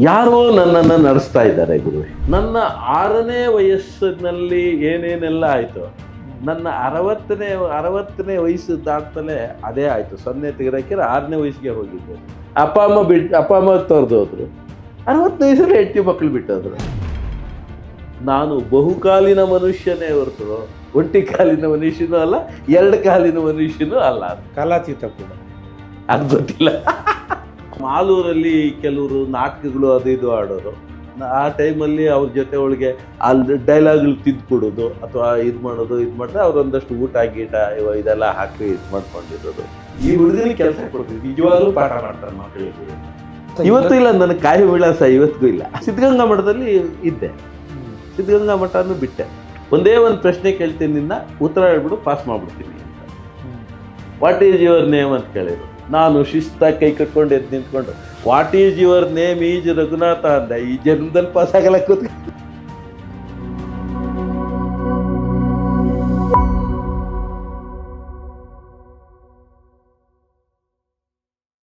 ಯಾರೋ ನನ್ನನ್ನು ನಡೆಸ್ತಾ ಇದ್ದಾರೆ ಗುರುವೆ. ನನ್ನ ಆರನೇ ವಯಸ್ಸಿನಲ್ಲಿ ಏನೇನೆಲ್ಲ ಆಯಿತು ನನ್ನ ಅರವತ್ತನೇ ಅರವತ್ತನೇ ವಯಸ್ಸು ದಾಟ್ತಲೇ ಅದೇ ಆಯಿತು. ಸೊನ್ನೆ ತೆಗೆದಕ್ಕೆ ಆರನೇ ವಯಸ್ಸಿಗೆ ಹೋಗಿದ್ದೆ. ಅಪ್ಪ ಅಮ್ಮ ಬಿಟ್ಟು ಅಪ್ಪ ಅಮ್ಮ ತೊರೆದು ಹೋದರು. ಅರವತ್ತು ವಯಸ್ಸಲ್ಲಿ ಹೆಂಡತಿ ಮಕ್ಕಳು ಬಿಟ್ಟೋದ್ರು. ನಾನು ಬಹುಕಾಲಿನ ಮನುಷ್ಯನೇ ಹೊರತು ಒಂಟಿ ಕಾಲಿನ ಮನುಷ್ಯನೂ ಅಲ್ಲ ಎರಡು ಕಾಲಿನ ಮನುಷ್ಯನೂ ಅಲ್ಲ. ಕಾಲಾತೀತ ಕೂಡ. ಅದು ಗೊತ್ತಿಲ್ಲ. ಮಾಲೂರಲ್ಲಿ ಕೆಲವರು ನಾಟಕಗಳು ಅದು ಇದು ಆಡೋರು. ಆ ಟೈಮಲ್ಲಿ ಅವ್ರ ಜೊತೆ ಒಳಗೆ ಅಲ್ಲಿ ಡೈಲಾಗ್ಗಳು ತಿದ್ಕೊಡೋದು ಅಥವಾ ಇದು ಮಾಡೋದು ಇದು ಮಾಡಿದ್ರೆ ಅವ್ರೊಂದಷ್ಟು ಊಟ ಗೀಟ ಇವ ಇದೆಲ್ಲ ಹಾಕಿ ಇದು ಮಾಡ್ಕೊಂಡಿರೋದು. ಈ ಹುಡುಗರಿಗೆ ಕೆಲಸ ಕೊಡ್ತೀವಿ. ನಿಜವಾಗ್ಲೂ ಪಾಠ ಮಾಡ್ತಾರೆ ಮಕ್ಕಳಿಗೆ ಇವತ್ತು ಇಲ್ಲ ನನಗೆ ಕಾಯಿ ವಿಳಾಸ ಇವತ್ತಿಗೂ ಇಲ್ಲ. ಸಿದ್ಧಗಂಗಾ ಮಠದಲ್ಲಿ ಇದ್ದೆ. ಸಿದ್ಧಗಂಗಾ ಮಠನೂ ಬಿಟ್ಟೆ. ಒಂದೇ ಒಂದು ಪ್ರಶ್ನೆ ಕೇಳ್ತೀನಿ ನಿನ್ನ ಉತ್ತರ ಹೇಳ್ಬಿಡು ಪಾಸ್ ಮಾಡ್ಬಿಡ್ತೀನಿ ಅಂತ. ವಾಟ್ ಈಸ್ ಯುವರ್ ನೇಮ್ ಅಂತ ಕೇಳಿದ್ರು. ನಾನು ಶಿಸ್ತಾಗಿ ಕೈ ಕಟ್ಕೊಂಡು ಎದ್ದು ನಿಂತ್ಕೊಂಡು ವಾಟ್ ಈಸ್ ಯುವರ್ ನೇಮ್ ಈಜ್ ರಘುನಾಥ ಅಂದ. ಈ ಜನ್ಮದಲ್ಲಿ ಪಾಸ್ ಆಗಲ್ಲ ಕೂತ್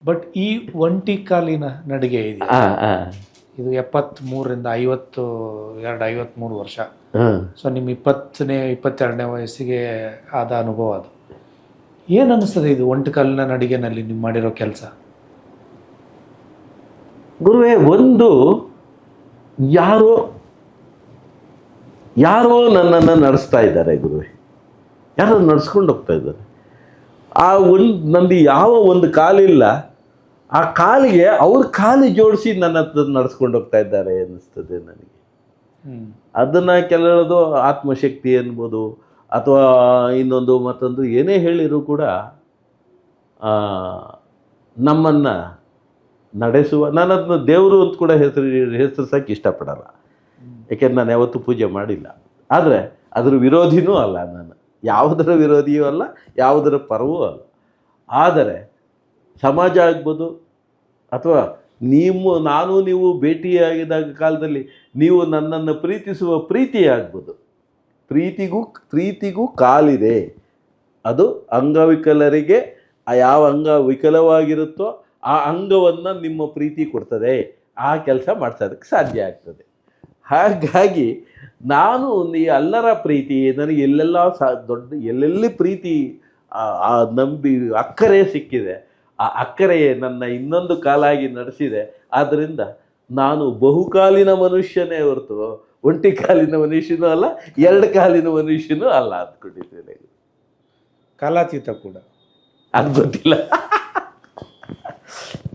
ಬಟ್ ಈ ಒಂಟಿ ಕಾಲಿನ ನಡಿಗೆ ಇದೆ ಇದು ಎಪ್ಪತ್ತ್ ಇದು ಎಪ್ಪತ್ತ್ಮೂರರಿಂದ ಐವತ್ತು ಎರಡು ಐವತ್ತ್ಮೂರು ವರ್ಷ. ಸೊ ನಿಮ್ಮ ಇಪ್ಪತ್ತನೇ ಇಪ್ಪತ್ತೆರಡನೇ ವಯಸ್ಸಿಗೆ ಆದ ಅನುಭವ ಅದು. ಏನು ಅನ್ನಿಸ್ತದೆ ಇದು ಒಂಟು ಕಾಲಿನ ನಡಿಗೆನಲ್ಲಿ ನೀವು ಮಾಡಿರೋ ಕೆಲಸ? ಗುರುವೇ ಒಂದು ಯಾರೋ ಯಾರೋ ನನ್ನನ್ನು ನಡೆಸ್ತಾ ಇದ್ದಾರೆ ಗುರುವೆ. ಯಾರೋ ನಡೆಸ್ಕೊಂಡು ಹೋಗ್ತಾ ಇದ್ದಾರೆ. ಆ ಒಂದು ನಂದು ಯಾವ ಒಂದು ಕಾಲಿಲ್ಲ ಆ ಕಾಲಿಗೆ ಅವ್ರ ಕಾಲು ಜೋಡಿಸಿ ನನ್ನ ಹತ್ರ ನಡೆಸ್ಕೊಂಡು ಹೋಗ್ತಾ ಇದ್ದಾರೆ ಅನ್ನಿಸ್ತದೆ ನನಗೆ. ಹ್ಮ್. ಅದನ್ನು ಕೆಲವುದು ಆತ್ಮಶಕ್ತಿ ಅನ್ಬೋದು ಅಥವಾ ಇನ್ನೊಂದು ಮತ್ತೊಂದು ಏನೇ ಹೇಳಿದರೂ ಕೂಡ ನಮ್ಮನ್ನು ನಡೆಸುವ ನಾನು ಅದನ್ನ ದೇವರು ಅಂತ ಕೂಡ ಹೆಸರು ಹೆಸರಿಸೋಕ್ಕೆ ಇಷ್ಟಪಡಲ್ಲ. ಯಾಕೆಂದ್ರೆ ನಾನು ಯಾವತ್ತೂ ಪೂಜೆ ಮಾಡಿಲ್ಲ. ಆದರೆ ಅದರ ವಿರೋಧಿನೂ ಅಲ್ಲ ನಾನು. ಯಾವುದರ ವಿರೋಧಿಯೂ ಅಲ್ಲ, ಯಾವುದರ ಪರವೂ ಅಲ್ಲ. ಆದರೆ ಸಮಾಜ ಆಗ್ಬೋದು, ಅಥವಾ ನಿಮ್ಮ ನಾನು, ನೀವು ಭೇಟಿಯಾಗಿದ್ದಾಗ ಕಾಲದಲ್ಲಿ ನೀವು ನನ್ನನ್ನು ಪ್ರೀತಿಸುವ ಪ್ರೀತಿ ಆಗ್ಬೋದು. ಪ್ರೀತಿಗೂ ಪ್ರೀತಿಗೂ ಕಾಲಿದೆ. ಅದು ಅಂಗವಿಕಲರಿಗೆ, ಯಾವ ಅಂಗ ವಿಕಲವಾಗಿರುತ್ತೋ ಆ ಅಂಗವನ್ನು ನಿಮ್ಮ ಪ್ರೀತಿ ಕೊಡ್ತದೆ. ಆ ಕೆಲಸ ಮಾಡ್ಸೋದಕ್ಕೆ ಸಾಧ್ಯ ಆಗ್ತದೆ. ಹಾಗಾಗಿ ನಾನು ಈ ಅಲ್ಲರ ಪ್ರೀತಿ, ನನಗೆ ಎಲ್ಲೆಲ್ಲ ಸಾ ದೊಡ್ಡ, ಎಲ್ಲೆಲ್ಲಿ ಪ್ರೀತಿ, ಆ ನಂಬಿ ಅಕ್ಕರೆ ಸಿಕ್ಕಿದೆ, ಆ ಅಕ್ಕರೆಯೇ ನನ್ನ ಇನ್ನೊಂದು ಕಾಲಾಗಿ ನಡೆಸಿದೆ. ಆದ್ದರಿಂದ ನಾನು ಬಹುಕಾಲಿನ ಮನುಷ್ಯನೇ ಹೊರತು ಒಂಟಿ ಕಾಲಿನ ಮನುಷ್ಯನೂ ಅಲ್ಲ ಎರಡು ಕಾಲಿನ ಮನುಷ್ಯನೂ ಅಲ್ಲ ಅಂದ್ಕೊಂಡಿದ್ದೇನೆ. ಕಾಲಾತೀತ ಕೂಡ. ಅದು ಗೊತ್ತಿಲ್ಲ.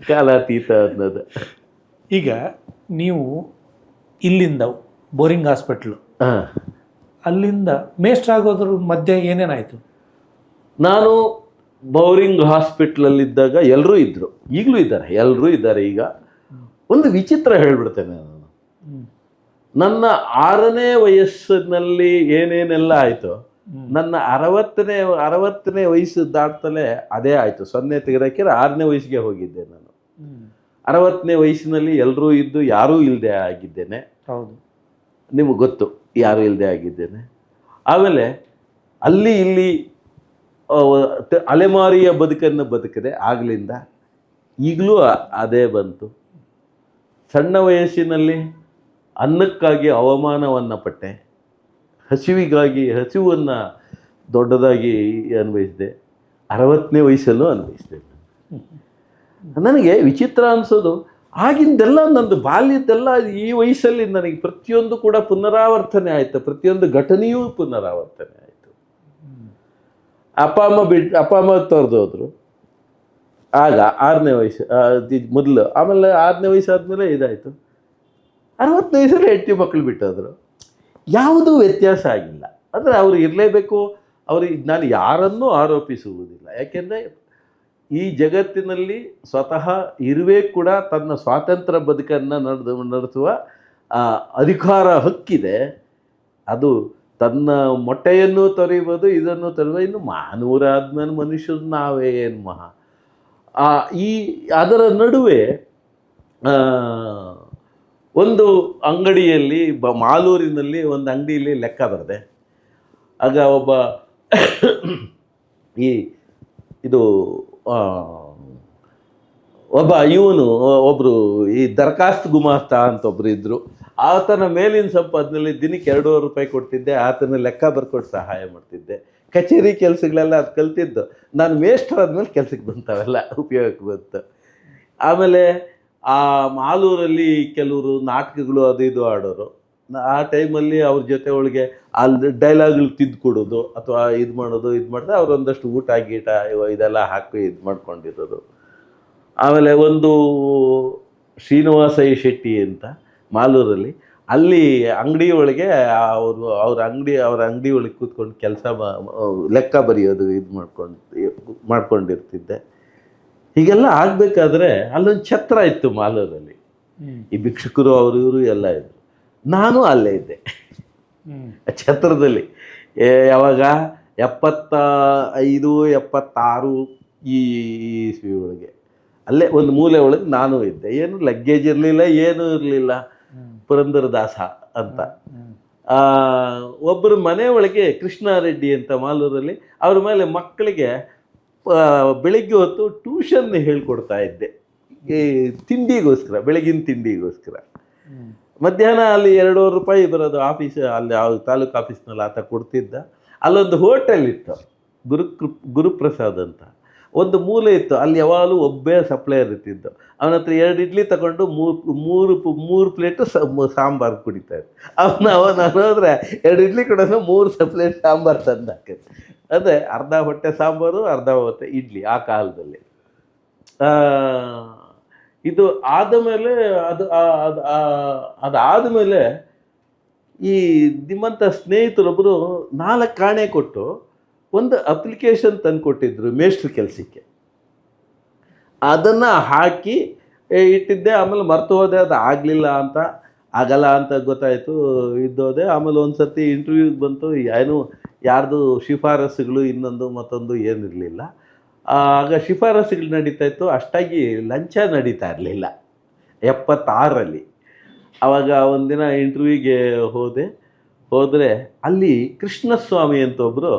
ಕಾಲಾತೀತ ಅನ್ನೋದು. ಈಗ ನೀವು ಇಲ್ಲಿಂದ ಬೋರಿಂಗ್ ಹಾಸ್ಪಿಟ್ಲು ಅಲ್ಲಿಂದ ಮೇಸ್ಟ್ ಆಗೋದ್ರ ಮಧ್ಯೆ ಏನೇನಾಯಿತು? ನಾನು ಬೌರಿಂಗ್ ಹಾಸ್ಪಿಟ್ಲಲ್ಲಿದ್ದಾಗ ಎಲ್ಲರೂ ಇದ್ದರು ಈಗಲೂ ಇದ್ದಾರೆ ಎಲ್ಲರೂ ಇದ್ದಾರೆ ಈಗ. ಒಂದು ವಿಚಿತ್ರ ಹೇಳ್ಬಿಡ್ತೇನೆ ನಾನು. ನನ್ನ ಆರನೇ ವಯಸ್ಸಿನಲ್ಲಿ ಏನೇನೆಲ್ಲ ಆಯಿತು ನನ್ನ ಅರವತ್ತನೇ ಅರವತ್ತನೇ ವಯಸ್ಸು ದಾಟ್ತಲೇ ಅದೇ ಆಯಿತು. ಸೊನ್ನೆ ತೆಗೆದಕ್ಕೆ ಆರನೇ ವಯಸ್ಸಿಗೆ ಹೋಗಿದ್ದೆ ನಾನು. ಅರವತ್ತನೇ ವಯಸ್ಸಿನಲ್ಲಿ ಎಲ್ಲರೂ ಇದ್ದು ಯಾರೂ ಇಲ್ಲದೆ ಆಗಿದ್ದೇನೆ. ಹೌದು. ನಿಮಗೆ ಗೊತ್ತು ಯಾರು ಇಲ್ಲದೆ ಆಗಿದ್ದೇನೆ. ಆಮೇಲೆ ಅಲ್ಲಿ ಇಲ್ಲಿ ಅಲೆಮಾರಿಯ ಬದುಕನ್ನು ಬದುಕಿದೆ. ಆಗಲಿಂದ ಈಗಲೂ ಅದೇ ಬಂತು. ಸಣ್ಣ ವಯಸ್ಸಿನಲ್ಲಿ ಅನ್ನಕ್ಕಾಗಿ ಅವಮಾನವನ್ನು ಪಟ್ಟೆ. ಹಸಿವಿಗಾಗಿ, ಹಸಿವನ್ನು ದೊಡ್ಡದಾಗಿ ಅನ್ವಯಿಸಿದೆ. ಅರವತ್ತನೇ ವಯಸ್ಸಲ್ಲೂ ಅನ್ವಯಿಸಿದೆ. ನನಗೆ ವಿಚಿತ್ರ ಅನಿಸೋದು. ಆಗಿಂದೆಲ್ಲ ನಂದು ಬಾಲ್ಯದ್ದೆಲ್ಲ ಈ ವಯಸ್ಸಲ್ಲಿ ನನಗೆ ಪ್ರತಿಯೊಂದು ಕೂಡ ಪುನರಾವರ್ತನೆ ಆಯಿತು. ಪ್ರತಿಯೊಂದು ಘಟನೆಯೂ ಪುನರಾವರ್ತನೆ ಆಯಿತು. ಅಪ್ಪ, ಅಮ್ಮ ಬಿಟ್ಟು ಅಪ್ಪ, ಅಮ್ಮ ತೊರೆದೋದ್ರು ಆಗ ಆರನೇ ವಯಸ್ಸು ಮೊದಲು, ಆಮೇಲೆ ಆರನೇ ವಯಸ್ಸು ಆದಮೇಲೆ ಇದಾಯಿತು. ಅರವತ್ತನೇ ಸಲ ಹೆಂಡತಿ ಮಕ್ಕಳು ಬಿಟ್ಟೋದ್ರು. ಯಾವುದೂ ವ್ಯತ್ಯಾಸ ಆಗಿಲ್ಲ. ಅಂದರೆ ಅವರು ಇರಲೇಬೇಕು, ಅವರು ನಾನು ಯಾರನ್ನೂ ಆರೋಪಿಸುವುದಿಲ್ಲ. ಯಾಕೆಂದರೆ ಈ ಜಗತ್ತಿನಲ್ಲಿ ಸ್ವತಃ ಇರುವೆ ಕೂಡ ತನ್ನ ಸ್ವಾತಂತ್ರ್ಯ ಬದುಕನ್ನು ನಡೆದು, ನಡೆಸುವ ಅಧಿಕಾರ ಹಕ್ಕಿದೆ. ಅದು ತನ್ನ ಮೊಟ್ಟೆಯನ್ನು ತೊರೆಯುವುದು, ಇದನ್ನು ತೊರೆಯುವ ಇನ್ನು ಮಾನವರಾದ್ಮೇಲೆ ಮನುಷ್ಯರು ನಾವೇ ಏನು ಮಹಾ. ಈ ಅದರ ನಡುವೆ ಒಂದು ಅಂಗಡಿಯಲ್ಲಿ, ಬ ಮಾಲೂರಿನಲ್ಲಿ ಒಂದು ಅಂಗಡಿಯಲ್ಲಿ ಲೆಕ್ಕ ಬರದೆ, ಆಗ ಒಬ್ಬ ಈ ಇದು ಒಬ್ಬ ಇವನು ಒಬ್ಬರು ಈ ದರ್ಖಾಸ್ತ್ ಗುಮಾಸ್ತ ಅಂತ ಒಬ್ಬರು ಇದ್ದರು ಆತನ ಮೇಲಿನ ಸಂಪಾದನೆಯಲ್ಲಿ ದಿನಕ್ಕೆ ಎರಡೂವರೆ ರೂಪಾಯಿ ಕೊಡ್ತಿದ್ದೆ, ಆತನ ಲೆಕ್ಕ ಬರ್ಕೊಟ್ಟು ಸಹಾಯ ಮಾಡ್ತಿದ್ದೆ. ಕಚೇರಿ ಕೆಲಸಗಳೆಲ್ಲ ಅದು ಕಲ್ತಿದ್ದು. ನಾನು ಮೇಷ್ಟ್ರಾದ ಆದ್ಮೇಲೆ ಕೆಲ್ಸಕ್ಕೆ ಬಂತವೆಲ್ಲ, ಉಪಯೋಗಕ್ಕೆ ಬಂತು. ಆಮೇಲೆ ಆ ಮಾಲೂರಲ್ಲಿ ಕೆಲವರು ನಾಟಕಗಳು ಅದು ಇದು ಆಡೋರು. ಆ ಟೈಮಲ್ಲಿ ಅವ್ರ ಜೊತೆ ಒಳಗೆ ಅಲ್ಲಿ ಡೈಲಾಗ್ಗಳು ತಿದ್ದು ಕೊಡೋದು ಅಥವಾ ಇದು ಮಾಡೋದು, ಇದು ಮಾಡಿದ್ರೆ ಅವ್ರು ಒಂದಷ್ಟು ಊಟ ಗೀಟ ಇವ- ಇದೆಲ್ಲ ಹಾಕಿ ಇದು ಮಾಡ್ಕೊಂಡಿರೋದು. ಆಮೇಲೆ ಒಂದು ಶ್ರೀನಿವಾಸ ಶೆಟ್ಟಿ ಅಂತ ಮಾಲೂರಲ್ಲಿ ಅಲ್ಲಿ ಅಂಗಡಿ ಒಳಗೆ ಅವರು ಅವ್ರ ಅಂಗಡಿ ಅವ್ರ ಅಂಗಡಿ ಒಳಗೆ ಕೂತ್ಕೊಂಡು ಕೆಲಸ ಲೆಕ್ಕ ಬರೆಯೋದು ಇದು ಮಾಡ್ಕೊಂಡು, ಮಾಡ್ಕೊಂಡಿರ್ತಿದ್ದೆ. ಹೀಗೆಲ್ಲ ಆಗಬೇಕಾದ್ರೆ ಅಲ್ಲೊಂದು ಛತ್ರ ಇತ್ತು ಮಾಲೂರಲ್ಲಿ ಈ ಭಿಕ್ಷುಕರು ಅವರು ಇವರು ಎಲ್ಲ ಇದ್ದರು ನಾನು ಅಲ್ಲೇ ಇದ್ದೆ. ಛತ್ರದಲ್ಲಿ. ಯಾವಾಗ? ಎಪ್ಪತ್ತ ಐದು ಎಪ್ಪತ್ತಾರು ಈ ಇಸ್ವಿ ಒಳಗೆ. ಅಲ್ಲೇ ಒಂದು ಮೂಲೆ ಒಳಗೆ ನಾನು ಇದ್ದೆ. ಏನು ಲಗ್ಗೇಜ್ ಇರಲಿಲ್ಲ ಏನೂ ಇರಲಿಲ್ಲ. ಪುರಂದರದಾಸ ಅಂತ. ಒಬ್ಬರು ಮನೆ ಒಳಗೆ ಕೃಷ್ಣಾರೆಡ್ಡಿ ಅಂತ ಮಾಲೂರಲ್ಲಿ ಅವ್ರ ಮೇಲೆ ಮಕ್ಕಳಿಗೆ ಬೆಳಿಗ್ಗೆ ಹೊತ್ತು ಟ್ಯೂಷನ್ ಹೇಳ್ಕೊಡ್ತಾ ಇದ್ದೆ. ಈ ತಿಂಡಿಗೋಸ್ಕರ ಬೆಳಗಿನ ತಿಂಡಿಗೋಸ್ಕರ. ಮಧ್ಯಾಹ್ನ ಅಲ್ಲಿ ಎರಡೂವರೆ ರೂಪಾಯಿ ಬರೋದು ಆಫೀಸ್ ಅಲ್ಲಿ ಆ ತಾಲೂಕು ಆಫೀಸ್ನಲ್ಲಿ ಆತ ಕೊಡ್ತಿದ್ದ. ಅಲ್ಲೊಂದು ಹೋಟೆಲ್ ಇತ್ತು ಗುರು ಗುರುಪ್ರಸಾದ್ ಅಂತ. ಒಂದು ಮೂಲೆ ಇತ್ತು ಅಲ್ಲಿ ಯಾವಾಗಲೂ ಒಬ್ಬೇ ಸಪ್ಲೈಯರ್ ಇರ್ತಿದ್ದು ಅವನ ಹತ್ರ ಎರಡು ಇಡ್ಲಿ ತಗೊಂಡು ಮೂರು ಮೂರು ಮೂರು ಪ್ಲೇಟು ಸಾಂಬಾರು ಕುಡಿತಾ ಇದ್ದ. ಅವನ ಅವನು ಅನ್ನೋದ್ರೆ ಎರಡು ಇಡ್ಲಿ ಕೊಡೋದು ಮೂರು ಸಪ್ಲೇಟ್ ಸಾಂಬಾರು ತಂದು ಹಾಕಿದ್ ಅದೇ ಅರ್ಧ ಹೊಟ್ಟೆ ಸಾಂಬಾರು, ಅರ್ಧ ಹೊಟ್ಟೆ ಇಡ್ಲಿ ಆ ಕಾಲದಲ್ಲಿ. ಇದು ಆದಮೇಲೆ ಅದು ಅದಾದ ಮೇಲೆ ಈ ನಿಮ್ಮಂಥ ಸ್ನೇಹಿತರೊಬ್ಬರು ನಾಲ್ಕು ಕಾಣೆ ಕೊಟ್ಟು ಒಂದು ಅಪ್ಲಿಕೇಶನ್ ತಂದು ಕೊಟ್ಟಿದ್ರು ಮೇಷ್ಟ್ರ ಕೆಲಸಕ್ಕೆ. ಅದನ್ನು ಹಾಕಿ ಇಟ್ಟಿದ್ದೆ, ಆಮೇಲೆ ಮರೆತು ಹೋದೆ, ಅದು ಆಗಲಿಲ್ಲ ಅಂತ ಆಗಲ್ಲ ಅಂತ ಗೊತ್ತಾಯಿತು, ಇದ್ದೋದೆ. ಆಮೇಲೆ ಒಂದು ಸರ್ತಿ ಇಂಟರ್ವ್ಯೂಗೆ ಬಂತು. ಏನು, ಯಾರ್ದು ಶಿಫಾರಸುಗಳು ಇನ್ನೊಂದು ಮತ್ತೊಂದು ಏನಿರಲಿಲ್ಲ. ಆಗ ಶಿಫಾರಸುಗಳು ನಡೀತಾ ಇತ್ತು. ಅಷ್ಟಾಗಿ ಲಂಚ ನಡೀತಾ ಇರಲಿಲ್ಲ. ಎಪ್ಪತ್ತಾರರಲ್ಲಿ ಆವಾಗ ಒಂದಿನ ಇಂಟರ್ವ್ಯೂಗೆ ಹೋದೆ. ಹೋದರೆ ಅಲ್ಲಿ ಕೃಷ್ಣಸ್ವಾಮಿ ಅಂತ ಒಬ್ಬರು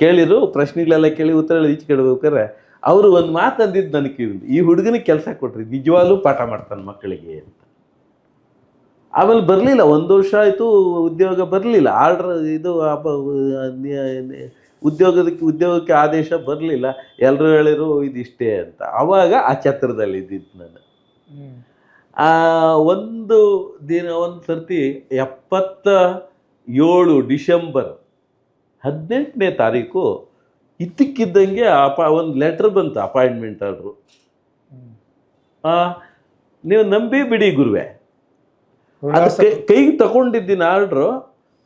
ಕೇಳಿರು ಪ್ರಶ್ನೆಗಳೆಲ್ಲ ಕೇಳಿ ಉತ್ತರ ಈಚೆ ಕೇಳ್ಬೇಕಾರೆ ಅವರು ಒಂದು ಮಾತು ಅಂದಿದ್ದು ನನಗೆ ಈ ಹುಡುಗನಿಗೆ ಕೆಲಸ ಕೊಟ್ರಿ. ನಿಜವಾಗ್ಲೂ ಪಾಠ ಮಾಡ್ತಾನೆ ಮಕ್ಕಳಿಗೆ ಅಂತ. ಆಮೇಲೆ ಬರಲಿಲ್ಲ ಒಂದು ವರ್ಷ ಆಯಿತು ಉದ್ಯೋಗ ಬರಲಿಲ್ಲ. ಆರ್ಡ್ರ್ ಇದು ಉದ್ಯೋಗದಕ್ಕೆ ಉದ್ಯೋಗಕ್ಕೆ ಆದೇಶ ಬರಲಿಲ್ಲ. ಎಲ್ಲರೂ ಹೇಳಿರು ಇದಿಷ್ಟೇ ಅಂತ. ಆವಾಗ ಆ ಛತ್ರದಲ್ಲಿ ಇದ್ದಿದ್ದು ನಾನು. ಒಂದು ದಿನ ಒಂದು ಸರ್ತಿ ಎಪ್ಪತ್ತ ಏಳು ಡಿಸೆಂಬರ್ ಹದಿನೆಂಟನೇ ತಾರೀಕು ಇದ್ದಕ್ಕಿದ್ದಂಗೆ ಅಪ ಒಂದು ಲೆಟ್ರ್ ಬಂತು ಅಪಾಯಿಂಟ್ಮೆಂಟ್ ಆರ್ಡ್ರು. ನೀವು ನಂಬಿ ಬಿಡಿ ಗುರುವೆ. ಅದು ಕೈ ಕೈಗೆ ತಗೊಂಡಿದ್ದೀನಿ ಆರ್ಡ್ರು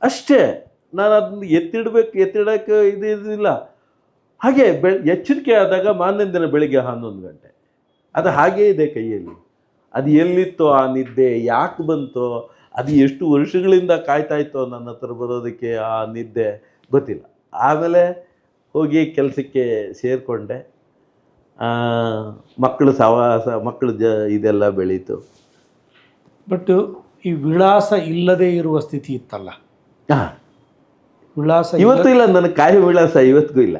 ಅಷ್ಟೇ. ನಾನು ಅದನ್ನ ಎತ್ತಿಡ್ಬೇಕು ಎತ್ತಿಡಕ್ಕೆ ಇದು ಇದಿಲ್ಲ. ಹಾಗೆ ಬೆ ಎಚ್ಚರಿಕೆ ಆದಾಗ ಮಾರನೇ ದಿನ ಬೆಳಿಗ್ಗೆ ಹನ್ನೊಂದು ಗಂಟೆ. ಅದು ಹಾಗೇ ಇದೆ ಕೈಯಲ್ಲಿ. ಅದು ಎಲ್ಲಿತ್ತೋ ಆ ನಿದ್ದೆ ಯಾಕೆ ಬಂತೋ ಅದು ಎಷ್ಟು ವರ್ಷಗಳಿಂದ ಕಾಯ್ತಾ ಇತ್ತು ನನ್ನ ಹತ್ರ ಬರೋದಕ್ಕೆ ಆ ನಿದ್ದೆ ಗೊತ್ತಿಲ್ಲ. ಆಮೇಲೆ ಹೋಗಿ ಕೆಲಸಕ್ಕೆ ಸೇರಿಕೊಂಡೆ. ಮಕ್ಕಳು ಸವಾಸ ಮಕ್ಕಳು ಜ ಇದೆಲ್ಲ ಬೆಳೀತು. ಬಟ್ ಈ ವಿಳಾಸ ಇಲ್ಲದೆ ಇರುವ ಸ್ಥಿತಿ ಇತ್ತಲ್ಲ. ವಿಳಾಸ ಇವತ್ತು ಇಲ್ಲ ನನ್ನ ಕಾರ್ಯ ವಿಳಾಸ ಇವತ್ತಿಗೂ ಇಲ್ಲ.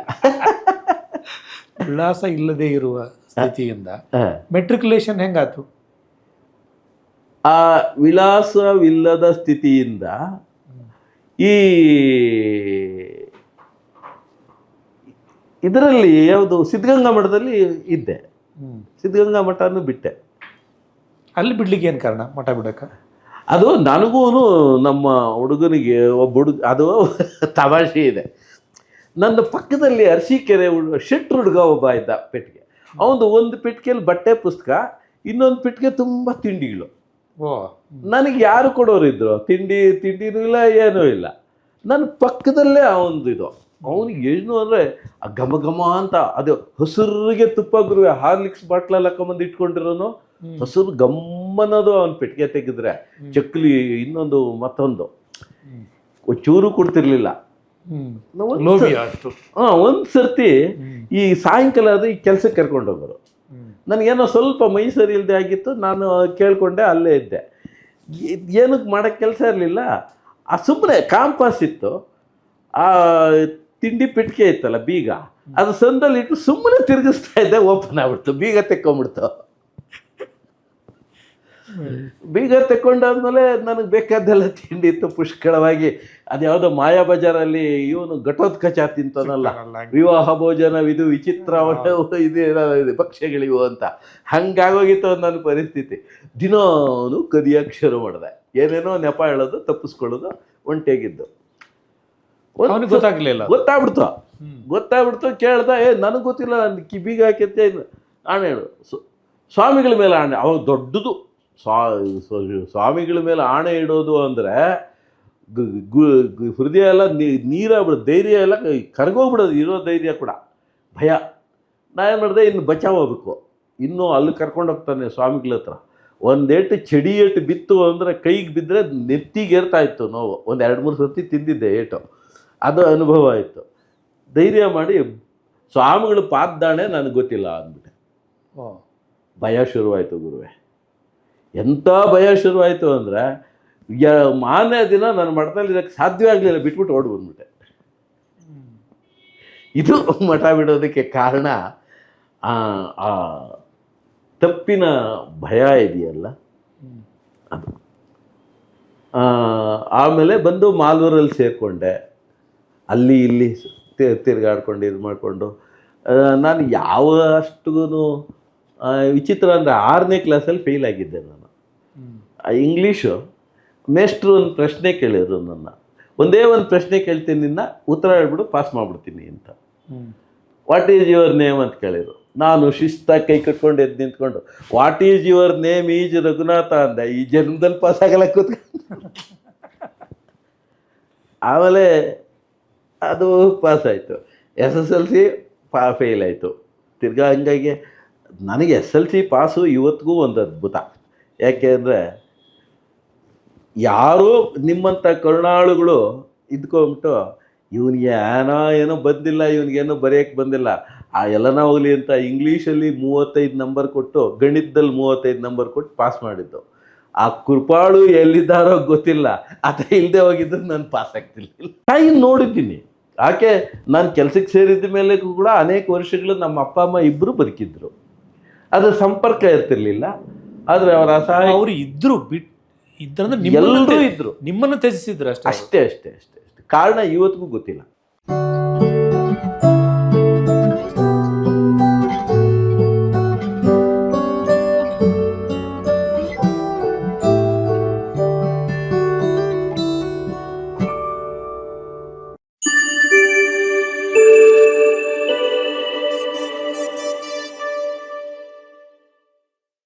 ವಿಳಾಸ ಇಲ್ಲದೆ ಇರುವ ಸ್ಥಿತಿಯಿಂದ. ಮೆಟ್ರಿಕ್ಯುಲೇಷನ್ ಹೆಂಗಾತು ಆ ವಿಳಾಸವಿಲ್ಲದ ಸ್ಥಿತಿಯಿಂದ ಈ ಇದರಲ್ಲಿ ಯಾವುದು ಸಿದ್ಧಗಂಗಾ ಮಠದಲ್ಲಿ ಇದ್ದೆ. ಸಿದ್ಧಗಂಗಾ ಮಠನೂ ಬಿಟ್ಟೆ. ಅಲ್ಲಿ ಬಿಡ್ಲಿಕ್ಕೆ ಏನು ಕಾರಣ ಮಠ ಬಿಡಕ? ಅದು ನನಗೂ ನಮ್ಮ ಹುಡುಗನಿಗೆ ಒಬ್ಬ ಹುಡುಗ ಅದು ತಮಾಷೆ ಇದೆ. ನನ್ನ ಪಕ್ಕದಲ್ಲಿ ಅರಸೀಕೆರೆ ಹುಡುಗ ಶೆಟ್ರು ಹುಡುಗ ಒಬ್ಬ ಇದ್ದ ಪೆಟ್ಟಿಗೆ. ಅವನು ಒಂದು ಪೆಟ್ಟಿಗೆಯಲ್ಲಿ ಬಟ್ಟೆ ಪುಸ್ತಕ ಇನ್ನೊಂದು ಪೆಟ್ಟಿಗೆ ತುಂಬ ತಿಂಡಿಗಳು. ನನಗೆ ಯಾರು ಕೊಡೋರು ಇದ್ರು ತಿಂಡಿ ತಿಂಡಿನೂ ಇಲ್ಲ ಏನೂ ಇಲ್ಲ. ನನ್ನ ಪಕ್ಕದಲ್ಲೇ ಅವನದು ಇದು. ಅವನಿಗೆ ಏನು ಅಂದರೆ ಘಮ ಘಮ ಅಂತ ಅದು ಹಸುರಿಗೆ ತುಪ್ಪ ಗುರುವೆ ಹಾರ್ಲಿಕ್ಸ್ ಬಾಟ್ಲಲ್ಲಿ ಹಾಕೊಂಬಂದು ಇಟ್ಕೊಂಡಿರೋನು. ಹಸುರು ಗಮ್ಮನದು ಅವನ ಪೆಟ್ಟಿಗೆ ತೆಗೆದ್ರೆ. ಚಕ್ಲಿ ಇನ್ನೊಂದು ಮತ್ತೊಂದು. ಚೂರು ಕೊಡ್ತಿರ್ಲಿಲ್ಲ. ಹಾ, ಒಂದ್ ಸರ್ತಿ ಈ ಸಾಯಂಕಾಲ ಅದು ಈ ಕೆಲ್ಸಕ್ಕೆ ಕರ್ಕೊಂಡು ಹೋಗೋರು. ನನಗೇನೋ ಸ್ವಲ್ಪ ಮೈ ಸರಿ ಇಲ್ಲದೆ ಆಗಿತ್ತು ನಾನು ಕೇಳ್ಕೊಂಡೆ ಅಲ್ಲೇ ಇದ್ದೆ. ಏನಕ್ಕೆ ಮಾಡೋಕ್ಕೆ ಕೆಲಸ ಇರಲಿಲ್ಲ. ಆ ಸುಮ್ಮನೆ ಕಾಂಪಾಸ್ ಇತ್ತು. ಆ ತಿಂಡಿ ಪೆಟ್ಟಿಗೆ ಇತ್ತಲ್ಲ ಬೀಗ ಅದು ಸಂದಲ್ಲಿ ಇಟ್ಟು ಸುಮ್ಮನೆ ತಿರುಗಿಸ್ತಾ ಇದ್ದೆ ಓಪನ್ ಆಗ್ಬಿಡ್ತು ಬೀಗ ತೆಕ್ಕೊಂಬಿಡ್ತು. ಬೀಗ ತಗೊಂಡಾದ್ಮೇಲೆ ನನಗೆ ಬೇಕಾದ್ದೆಲ್ಲ ತಿಂಡಿ ಇತ್ತು ಪುಷ್ಕಳವಾಗಿ. ಅದ್ಯಾವುದೋ ಮಾಯಾ ಬಜಾರಲ್ಲಿ ಇವನು ಘಟೋತ್ಕಚ ತಿಂತಾನಲ್ಲ. ವಿವಾಹ ಭೋಜನ ಇದು ವಿಚಿತ್ರ ಇದು ಭಕ್ಷ್ಯಗಳಿವು ಅಂತ. ಹಂಗಾಗೋಗಿತ್ತು ನನ್ನ ಪರಿಸ್ಥಿತಿ. ದಿನವೂ ಕದಿಯಕ್ಕೆ ಶುರು ಮಾಡಿದೆ ಏನೇನೋ ನೆಪ ಹೇಳೋದು ತಪ್ಪಿಸ್ಕೊಳ್ಳೋದು ಒಂಟೆಗಿದ್ದು. ಗೊತ್ತಾಗ್ಲಿಲ್ಲ. ಗೊತ್ತಾಗ್ಬಿಡ್ತು. ಗೊತ್ತಾಗ್ಬಿಡ್ತು ಕೇಳ್ದ ಏ ನನಗೆ ಗೊತ್ತಿಲ್ಲ ನನ್ ಕಿ ಬೀಗ ಹಾಕಿತ್ತೆ ಆಣೆ ಹೇಳು. ಸ್ವಾಮಿಗಳ ಮೇಲೆ ಆಣೆ. ಅವಾಗ ದೊಡ್ಡದು ಸ್ವಾ ಸ್ವಾಮಿಗಳ ಮೇಲೆ ಆಣೆ ಇಡೋದು ಅಂದರೆ ಹೃದಯ ಎಲ್ಲ ನೀರಾಗ್ಬಿಡೋದು ಧೈರ್ಯ ಎಲ್ಲ ಕರ್ಗೋಗ್ಬಿಡೋದು ಇರೋ ಧೈರ್ಯ ಕೂಡ ಭಯ. ನಾ ಏನು ಮಾಡಿದೆ ಇನ್ನು ಬಚಾವ್ ಹೋಗ್ಬೇಕು ಇನ್ನೂ ಅಲ್ಲಿ ಕರ್ಕೊಂಡು ಹೋಗ್ತಾನೆ ಸ್ವಾಮಿಗಳ ಹತ್ರ. ಒಂದೇಟು ಚಡಿ ಏಟು ಬಿತ್ತು ಅಂದರೆ ಕೈಗೆ ಬಿದ್ದರೆ ನೆತ್ತಿಗೆ ಏರ್ತಾ ಇತ್ತು ನೋವು. ಒಂದು ಎರಡು ಮೂರು ಸರ್ತಿ ತಿಂದಿದ್ದೆ ಏಟು. ಅದು ಅನುಭವ ಆಯಿತು. ಧೈರ್ಯ ಮಾಡಿ ಸ್ವಾಮಿಗಳು ಪಾದ್ದಾಣೆ ನನಗೆ ಗೊತ್ತಿಲ್ಲ ಅಂದ್ಬಿಟ್ಟೆ. ಓ. ಭಯ ಶುರುವಾಯಿತು ಗುರುವೆ. ಎಂಥ ಭಯ ಶುರುವಾಯಿತು ಅಂದರೆ ಮಾನ್ಯ ದಿನ ನನ್ನ ಮಠದಲ್ಲಿ ಇದಕ್ಕೆ ಸಾಧ್ಯವೇ ಆಗಲಿಲ್ಲ, ಬಿಟ್ಬಿಟ್ಟು ಓಡಿ ಬಂದ್ಬಿಟ್ಟೆ. ಇದು ಮಠ ಬಿಡೋದಕ್ಕೆ ಕಾರಣ, ಆ ತಪ್ಪಿನ ಭಯ ಇದೆಯಲ್ಲ? ಅದು. ಆಮೇಲೆ ಬಂದು ಮಾಲೂರಲ್ಲಿ ಸೇರಿಕೊಂಡೆ. ಅಲ್ಲಿ ಇಲ್ಲಿ ತಿರ್ಗಾಡ್ಕೊಂಡು ಇದು ಮಾಡಿಕೊಂಡು ನಾನು ಯಾವ ವಿಚಿತ್ರ ಅಂದರೆ ಆರನೇ ಕ್ಲಾಸಲ್ಲಿ ಫೇಲ್ ಆಗಿದ್ದೆ ನಾನು. ಇಂಗ್ಲೀಷು ಮೇಷ್ಟ್ರು ಒಂದು ಪ್ರಶ್ನೆ ಕೇಳಿದ್ರು ನನ್ನ. ಒಂದೇ ಒಂದು ಪ್ರಶ್ನೆ ಕೇಳ್ತೀನಿ ನಿನ್ನ, ಉತ್ತರ ಹೇಳ್ಬಿಡು ಪಾಸ್ ಮಾಡಿಬಿಡ್ತೀನಿ ಅಂತ. ವಾಟ್ ಈಸ್ ಯುವರ್ ನೇಮ್ ಅಂತ ಕೇಳಿದ್ರು. ನಾನು ಶಿಸ್ತಾಗಿ ಕೈ ಕಟ್ಕೊಂಡು ಎದ್ದು ನಿಂತ್ಕೊಂಡು ವಾಟ್ ಈಸ್ ಯುವರ್ ನೇಮ್ ಈಜ್ ರಘುನಾಥ ಅಂದ. ಈ ಜನ್ಮದಲ್ಲಿ ಪಾಸ್ ಆಗಲ್ಲ ಕೂತ್ಕೊಂಡು. ಆಮೇಲೆ ಅದು ಪಾಸ್ ಆಯಿತು. ಎಸ್ ಎಸ್ ಎಲ್ ಸಿ ಪಾ ಫೇಲ್ ಆಯಿತು. ತಿರ್ಗಾ ಹಂಗಾಗಿ ನನಗೆ ಎಸ್ ಎಲ್ ಸಿ ಪಾಸು ಇವತ್ತಿಗೂ ಒಂದು ಅದ್ಭುತ. ಯಾಕೆ ಅಂದರೆ ಯಾರೋ ನಿಮ್ಮಂಥ ಕರುಣಾಳುಗಳು ಇದ್ಕೊಂಬಿಟ್ಟು, ಇವನಿಗೆ ಏನೋ ಏನೋ ಬಂದಿಲ್ಲ ಇವನಿಗೇನೋ ಬರೆಯೋಕ್ಕೆ ಬಂದಿಲ್ಲ. ಆ ಎಲ್ಲನ ಹೋಗಲಿ ಅಂತ ಇಂಗ್ಲೀಷಲ್ಲಿ ಮೂವತ್ತೈದು ನಂಬರ್ ಕೊಟ್ಟು, ಗಣಿತದಲ್ಲಿ ಮೂವತ್ತೈದು ನಂಬರ್ ಕೊಟ್ಟು ಪಾಸ್ ಮಾಡಿದ್ದು. ಆ ಕೃಪಾಳು ಎಲ್ಲಿದ್ದಾರೋ ಗೊತ್ತಿಲ್ಲ. ಆತ ಇಲ್ಲದೆ ಹೋಗಿದ್ದು ನಾನು ಪಾಸ್ ಆಗ್ತಿರ್ಲಿಲ್ಲ. ತಾಯಿ ನೋಡಿದ್ದೀನಿ. ಆಕೆ ನಾನು ಕೆಲಸಕ್ಕೆ ಸೇರಿದ ಮೇಲೆ ಕೂಡ ಅನೇಕ ವರ್ಷಗಳು ನಮ್ಮ ಅಪ್ಪ, ಅಮ್ಮ ಇಬ್ಬರು ಬದುಕಿದ್ರು. ಅದ್ರ ಸಂಪರ್ಕ ಇರ್ತಿರ್ಲಿಲ್ಲ ಆದರೆ ಅವರ ಅಸಹಾಯ ಅವರು ಇದ್ರು ಬಿಟ್ ಇದ್ರಂದ್ರೆ ನಿಮ್ಮನ್ನ ಇದ್ರು. ನಿಮ್ಮನ್ನು ತ್ಯಜಿಸಿದ್ರು ಅಷ್ಟೇ ಅಷ್ಟೇ ಅಷ್ಟೇ ಅಷ್ಟೇ ಅಷ್ಟೇ. ಕಾರಣ ಇವತ್ತಿಗೂ ಗೊತ್ತಿಲ್ಲ.